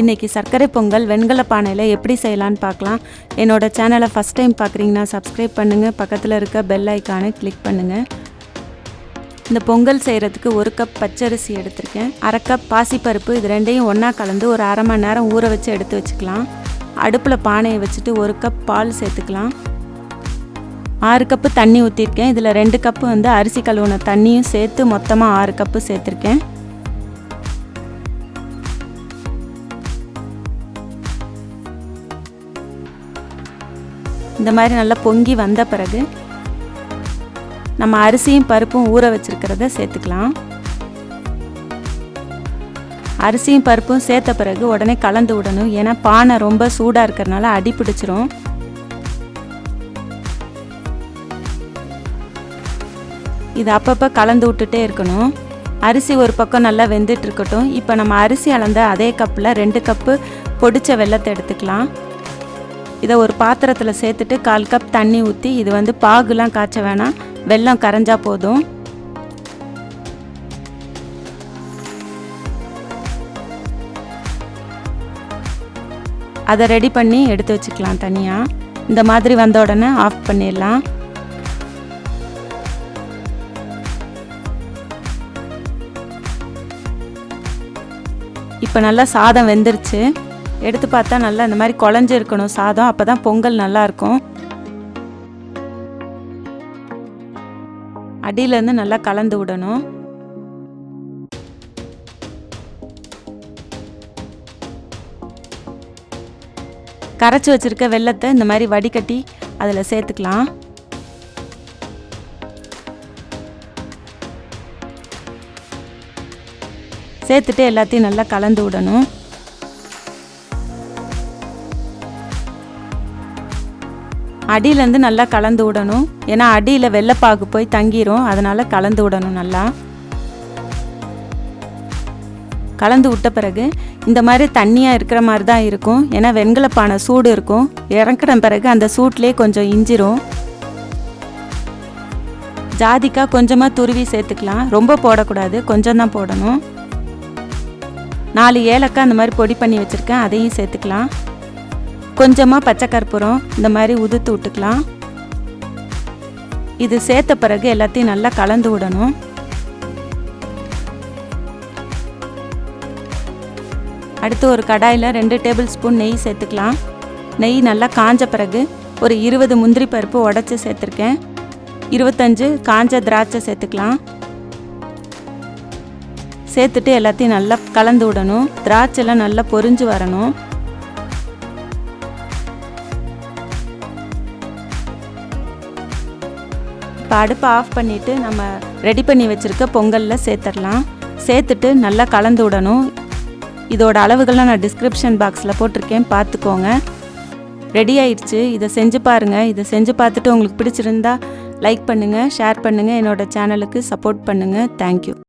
இன்றைக்கி சர்க்கரை பொங்கல் வெண்கல பானையில் எப்படி செய்யலான்னு பார்க்கலாம். என்னோட சேனலை ஃபஸ்ட் டைம் பார்க்குறீங்கன்னா சப்ஸ்கிரைப் பண்ணுங்கள் பக்கத்தில் இருக்க பெல் ஐக்கானை கிளிக் பண்ணுங்கள் இந்த பொங்கல் செய்கிறதுக்கு ஒரு கப் பச்சரிசி எடுத்திருக்கேன். அரை கப் பாசிப்பருப்பு இது ரெண்டையும் ஒன்றா கலந்து ஒரு அரை மணி நேரம் ஊற வச்சு எடுத்து வச்சுக்கலாம். அடுப்பில் பானையை வச்சுட்டு ஒரு கப் பால் சேர்த்துக்கலாம். ஆறு கப்பு தண்ணி ஊற்றிருக்கேன் இதில் ரெண்டு கப்பு வந்து அரிசி கழுவுன தண்ணியும் சேர்த்து மொத்தமாக ஆறு கப்பு சேர்த்துருக்கேன். இந்த மாதிரி நல்லா பொங்கி வந்த பிறகு நம்ம அரிசியும் பருப்பும் ஊற வச்சிருக்கிறத சேர்த்துக்கலாம். அரிசியும் பருப்பும் சேர்த்த பிறகு உடனே கலந்து விடணும். ஏன்னா பானை ரொம்ப சூடாக இருக்கிறதுனால அடி பிடிச்சிரும். இது அப்பப்போ கலந்து விட்டுட்டே இருக்கணும். அரிசி ஒரு பக்கம் நல்லா வெந்துட்டு இருக்கட்டும். இப்போ நம்ம அரிசி அளந்த அதே கப்பில் ரெண்டு கப்பு பொடிச்ச வெள்ளத்தை எடுத்துக்கலாம். இதை ஒரு பாத்திரத்தில் சேர்த்துட்டு கால் கப் தண்ணி ஊற்றி இது வந்து பாகுலாம் காய்ச்ச வேணாம். வெல்லம் கரைஞ்சா போதும். அதை ரெடி பண்ணி எடுத்து வச்சுக்கலாம் தனியாக இந்த மாதிரி வந்த உடனே ஆஃப் பண்ணிடலாம். இப்போ நல்லா சாதம் வெந்துருச்சு. எடுத்து பார்த்தா நல்லா இந்த மாதிரி குழஞ்சி இருக்கணும். சாதம் அப்போ தான் பொங்கல் நல்லாயிருக்கும் அடியிலேருந்து நல்லா கலந்து விடணும். கரைச்சி வச்சிருக்க வெள்ளத்தை இந்த மாதிரி வடிகட்டி அதில் சேர்த்துக்கலாம். சேர்த்துட்டு எல்லாத்தையும் நல்லா கலந்து விடணும். அடியிலேருந்து நல்லா கலந்து விடணும். ஏன்னா அடியில் வெள்ளைப்பாகு போய் தங்கிரும். அதனால் கலந்து விடணும் நல்லா. கலந்து விட்ட பிறகு இந்த மாதிரி தண்ணியாக இருக்கிற மாதிரி தான் இருக்கும். ஏன்னா வெண்கலப்பானை சூடு இருக்கும். இறக்குன பிறகு அந்த சூட்லேயே கொஞ்சம் இஞ்சிரும். ஜாதிக்காய் கொஞ்சமாக துருவி சேர்த்துக்கலாம். ரொம்ப போடக்கூடாது. கொஞ்சம் தான் போடணும். நாலு ஏலக்காய் அந்த மாதிரி பொடி பண்ணி வச்சுருக்கேன். அதையும் சேர்த்துக்கலாம். கொஞ்சமாக பச்சை கற்பூரம் இந்த மாதிரி உதுத்து விட்டுக்கலாம். இது சேர்த்த பிறகு எல்லாத்தையும் நல்லா கலந்து விடணும். அடுத்து ஒரு கடாயில் ரெண்டு டேபிள் ஸ்பூன் நெய் சேர்த்துக்கலாம். நெய் நல்லா காஞ்ச பிறகு ஒரு இருபது முந்திரி பருப்பு உடச்சி சேர்த்துருக்கேன். இருபத்தஞ்சு காஞ்ச திராட்சை சேர்த்துக்கலாம். சேர்த்துட்டு எல்லாத்தையும் நல்லா கலந்து விடணும். திராட்சைலாம் நல்லா பொரிஞ்சு வரணும். இப்போ அடுப்பை ஆஃப் பண்ணிவிட்டு நம்ம ரெடி பண்ணி வச்சுருக்க பொங்கலில் சேர்த்துடலாம். சேர்த்துட்டு நல்லா கலந்து விடணும். இதோட அளவுகள்லாம் நான் டிஸ்கிரிப்ஷன் பாக்ஸில் போட்டிருக்கேன். பார்த்துக்கோங்க. ரெடி ஆயிடுச்சு. இதை செஞ்சு பாருங்கள் இதை செஞ்சு பார்த்துட்டு உங்களுக்கு பிடிச்சிருந்தா லைக் பண்ணுங்கள் ஷேர் பண்ணுங்கள் என்னோடய சேனலுக்கு சப்போர்ட் பண்ணுங்கள் தேங்க்யூ